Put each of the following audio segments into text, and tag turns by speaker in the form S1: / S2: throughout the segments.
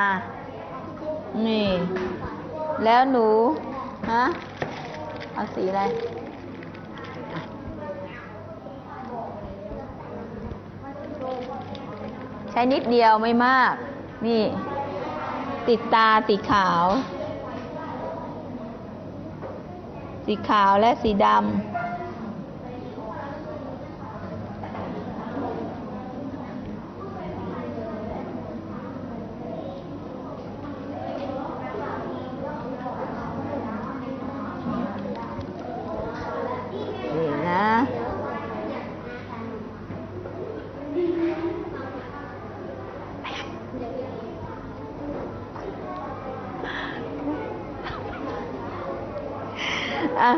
S1: อะนี่ แล้วหนู ฮะ เอาสีอะไร ใช้นิดเดียวไม่มาก นี่ ติดตาสีขาว สีขาวและสีดำ อะ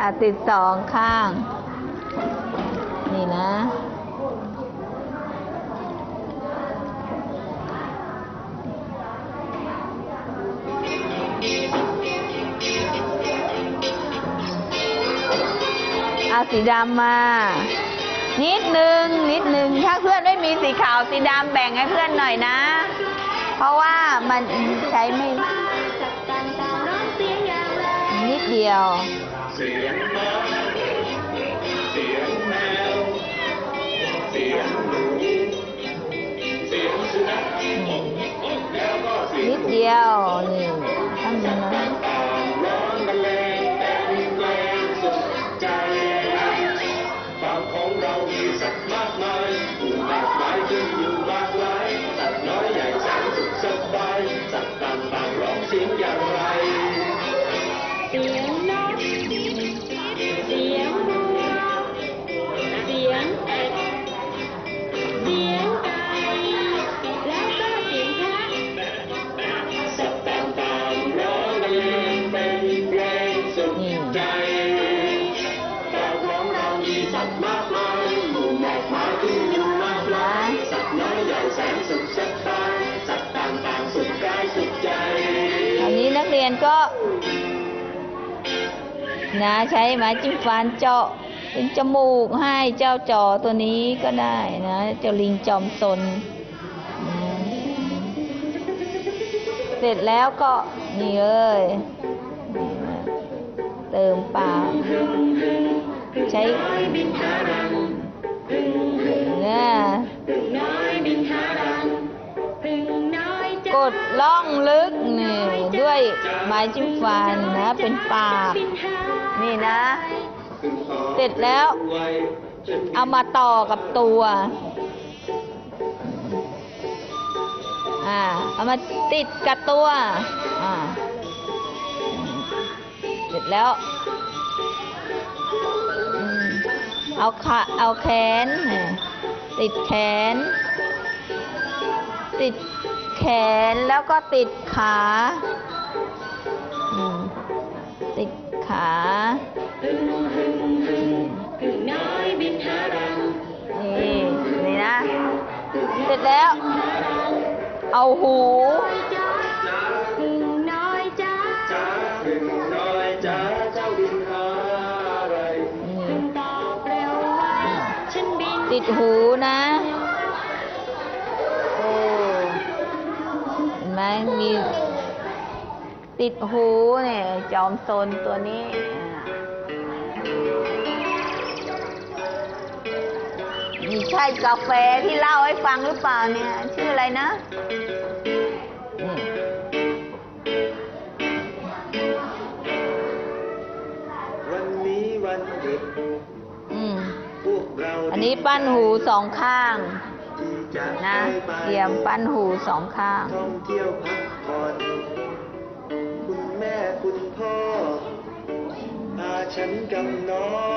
S1: อะติดสองข้าง นี่นะ อาสีดำมา นิดหนึ่งนิดหนึ่งถ้าเพื่อนไม่มีสีขาวสีดำแบ่งให้เพื่อนหน่อยนะ เพราะว่ามันใช้ไม่ นิดเดียว
S2: นิ
S1: ดเดียว ยน
S2: ก็นะใช้
S1: ไม้จิ้มฟันเจาะเป็นจมูกให้เจ้าจอตัวนี้ก็ได้นะ เจ้าลิงจอมซนเสร็จแล้วก็นี่เลยเติมปากใช้เนี่ย
S3: ก
S1: ดล่องลึก ด้วยไม้จิ้มฟันนะ เป็นปาก
S3: นี่
S1: นะ เสร็จแล้ว เอามาต่อกับตัว อ่า เอามาติดกับตัว อ่า เสร็จแล้วอเอาขาเอาแขน ติดแขน ติดแขนแล้วก็ติดขา ขา
S3: นี่ นี่
S1: นะ เสร็จแล้ว เอาหู
S3: จ้าพึ่งน้อยจ้า
S2: จ้าถึงน้อยจ้าเจ้าบินหาอะไร
S1: นี่
S3: พึ่งตอบเร็วไว้ฉันบิน
S1: ติดหูนะโอ้เห็นไหมมี ติดหูเนี่ยจอมโซนตัวนี้อ่านี่ใช่กาแฟที่เล่าให้ฟังหรือเปล่าเนี่ย ชื่ออะไรนะนี่
S2: วันนี้วันเด็ก
S1: อืม
S2: พวกเรา
S1: อันนี้ปั้นหูสองข้าง
S2: ที่จะ
S1: นะ
S2: ได้ไป
S1: เตรียมปั้นหูสองข้าง
S2: ท่องเที่ยวพัก ฉันกับน้อง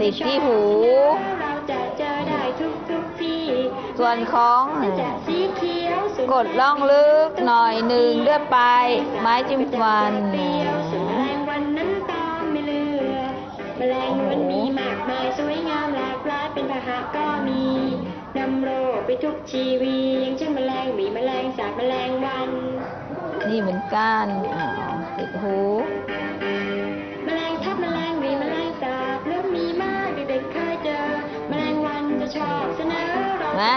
S1: ติดที่หู
S3: เราจะเจอได้ทุกทุกๆที่
S1: ส่วนของ
S3: จะสีเขียวส่วน
S1: กดล่องลึกหน่อยหนึ่งด้วยปลายไม้จิ้มฟัน
S3: เปรี้ยวส่วนแมลงวันนั้นตามไม่เลือแมลงวันมีมากมายสวยงามหลากหลายเป็นพาหะก็มีนำโรคไปทุกชีวีอย่างเช่นแมลงหวีแมลงสาบแมลงวัน
S1: นี่เหมือนกันอ้าวติดหู
S3: ได้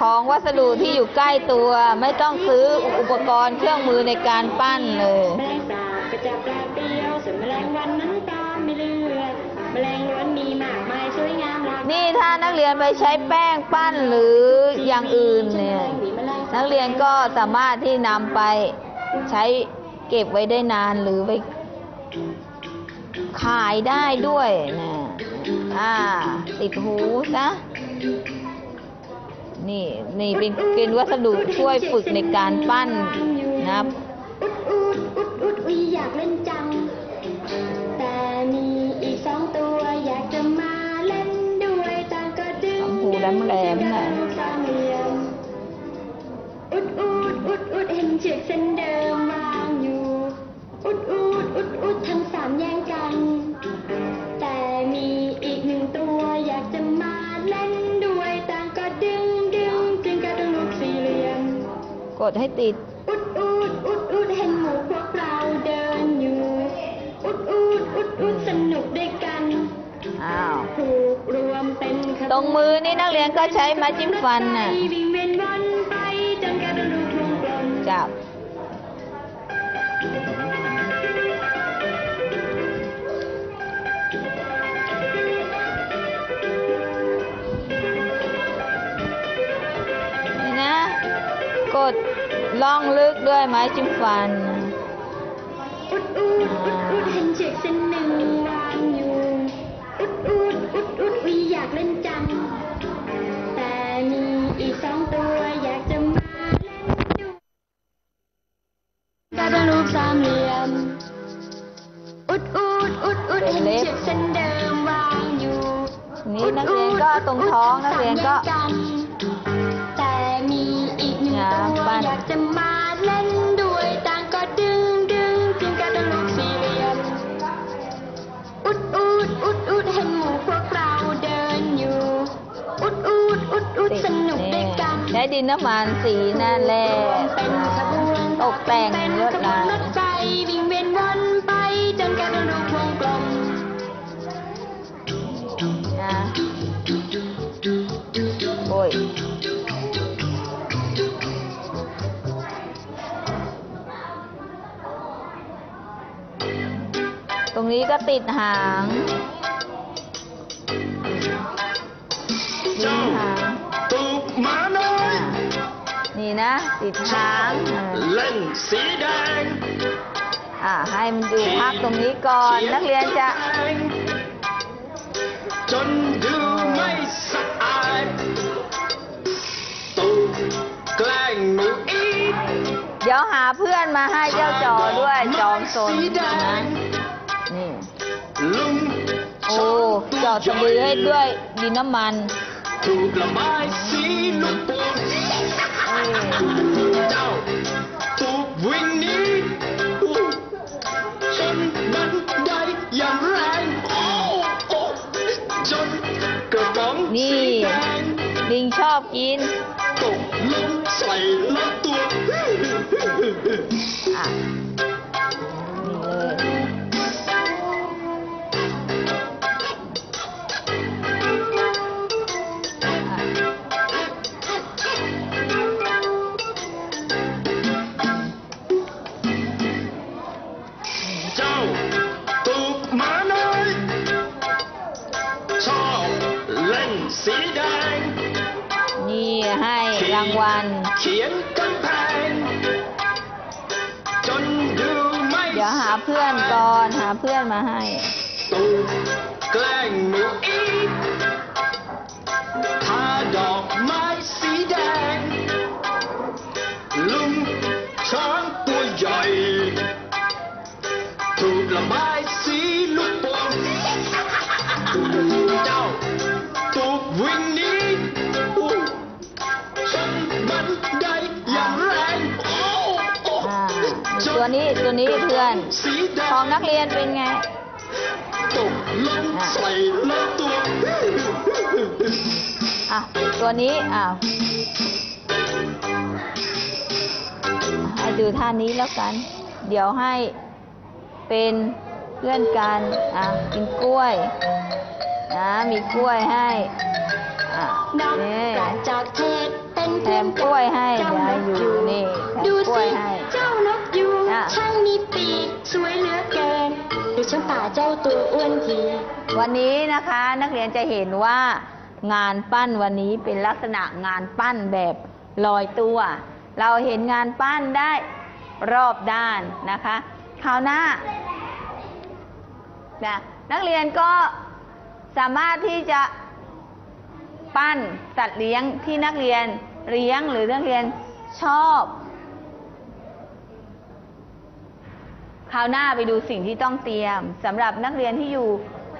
S1: ของวัสดุที่อยู่ใกล้ตัวไม่ต้องซื้ออุปกรณ์เครื่องมือในการปั้นเลย
S3: แมลงสาบก็จะแปลเปรี้ยวส่วนแมลงวันนั้นตามไม่เลือดแมลงล้วนมีมากมายสวยงามหลากหลาย
S1: นี่ถ้านักเรียนไปใช้แป้งปั้นหรืออย่างอื่นเนี่ยนักเรียนก็สามารถที่นำไปใช้เก็บไว้ได้นานหรือไปขายได้ด้วยนะอ่า ติดหูซะ นี่นี่เป็นเป็นวัสดุช่วยฝึกในการปั้นนะครับ
S3: อุดอุดอุดอุดอุยอยากเล่นจัง แต่มีอีกสองตัวอยากจะมาเล่นด้วยต่างก็ดึง
S1: สองหูแหลมๆน่ะ
S3: สามเหลี่ยมอุดอุดอุดอุดเห็นเชือกเส้นเดิม ด
S1: ให้ติด
S3: อุดอุดอุดอุดเห็นหมู่พวกเราเดินอยู่ อุดอุดอุดอุดสนุกด้วยกัน
S1: อ้าว
S3: ผูกรวมเป็นขบวน
S1: ตรงมือนี่นักเรียนก็ใช้ไม้จิ้มฟันน่ะ
S3: วิ่งเวียนวนไปจนกลายเป็นรูปวงกลม
S1: จับ นี่นะ กด ล่องลึกด้วยไม้จิ้มฟัน
S3: อุดอุดอุดอุดเห็นเชือกเส้นหนึ่งวางอยู่อุดอุดอุดอุดอุยอยากเล่นจัง แต่มีอีกสองตัวอยากจะมาเล่นด้วยกลายเป็นรูปสามเหลี่ยม อุดอุดอุดอุดเห็นเชือกเส้นเดิมวางอยู่
S1: นี่นักเรียนก็ตรงท้องนักเรียนก็
S3: แต่มี นึ่ง
S1: อย่า
S3: ตัว
S1: ปั้น
S3: อยากจะมาเล่นด้วยต่างก็ดึงดึงจึงกลายเป็นลูกสี่เหลี่ยมอุดอุดอุดอุดเห็นหมู่พวกเราเดินอยู่ อุดอุดอุดอุดสนุกด้วยกัน
S1: ได้ดินน้ำมันสีนั่แหละ
S3: เป็นขบวน
S1: ตกแต่ง
S3: เป็น
S1: ลดลาน
S3: ร
S1: ย
S3: ถไฟวิ่ง นี้ก็
S1: ติดหางนี่หาง
S4: ตูบหมาน้อย
S1: นี่นะ ติดหางอ่า
S4: เล่นสีแดง
S1: อ่าให้มันอยู่พักตรงนี้ก่อน นักเรียนจะ
S4: จนดูไม่สะอาดตูบแกล้งหนูอีก
S1: เดี๋ยวหาเพื่อนมาให้เจ้าจอด้วย จอมสน
S4: สีแด
S1: นะ
S4: ง
S1: นี่
S4: ลุง
S1: โอ้จอดสะดือให้ด้วยดินน้ำมัน
S4: ถูกระบายสีลูกโป่งเจ้าตูบวิ่งหนี้ชนบันไดอย่างแรงโอ้โอ้จนกระป๋อง
S1: นี่
S4: สีแดง
S1: ลิงชอบกิน
S4: ตกลงใส่ละตัว
S1: เจ้า
S4: ตูบหมาน้อย ชอบเล่นสีแดง
S1: นี่ให้รางวัล
S4: เขียนกำแพง จนดูไม่
S1: เดี๋ยวหาเพื่อนก่อน หาเพื่อนมาให้
S4: ตูบแกล้งหนูอีก
S1: ตัวนี้ตัวนี้เพื่อน
S4: สีแด
S1: ของ
S4: ง
S1: นักเรียนเป็นไง
S4: ตกลงใส่แล้วตัว
S1: อะตัวนี้อะให้ดูท่านี้แล้วกัน เดี๋ยวให้เป็นเพื่อนกันอะกินกล้วยนะมีกล้วยให้อะ
S3: นก
S1: นี่
S3: กระจอกเทศเป็น
S1: แถ
S3: เพื่อน
S1: มก
S3: กั
S1: ล้วยให้
S3: เจ้าน
S1: ยาย
S3: ก
S1: อยู่
S3: ยูงนี่ ดูช่างป่าเจ้าตัวอ้วนที
S1: วันนี้นะคะนักเรียนจะเห็นว่างานปั้นวันนี้เป็นลักษณะงานปั้นแบบลอยตัว เราเห็นงานปั้นได้รอบด้านนะคะคราวหน้านะนักเรียนก็สามารถที่จะปั้นสัตว์เลี้ยงที่นักเรียนเลี้ยงหรือนักเรียนชอบ คราวหน้าไปดูสิ่งที่ต้องเตรียมสำหรับนักเรียนที่อยู่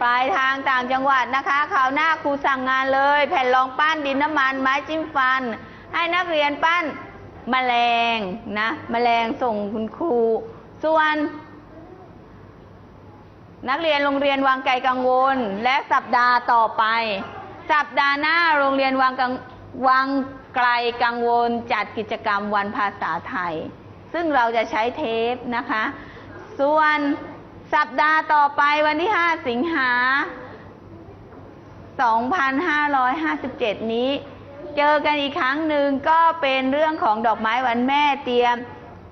S1: ปลายทางต่างจังหวัดนะคะคราวหน้าครูสั่งงานเลย แผ่นรองปั้นดินน้ำมัน ไม้จิ้มฟัน ให้นักเรียนปั้นแมลงนะแมลงส่งคุณครู ส่วน นักเรียนโรงเรียนวังไกลกังวล และสัปดาห์ต่อไป สัปดาห์หน้าโรงเรียนวังกังวังไกลกังวลจัดกิจกรรมวันภาษาไทย ซึ่งเราจะใช้เทปนะคะ ส่วนสัปดาห์ต่อไปวันที่ 5 สิงหา 2557 นี้ เจอกันอีกครั้งหนึ่งก็เป็นเรื่องของดอกไม้วันแม่เตรียม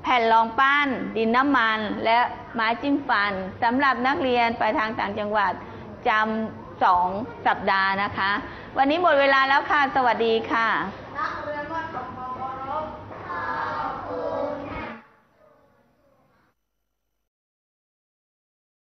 S1: แผ่นรองปั้น ดินน้ำมัน และไม้จิ้มฟันสำหรับนักเรียนไปทางต่างจังหวัดจำสองสัปดาห์นะคะ วันนี้หมดเวลาแล้วค่ะ สวัสดีค่ะ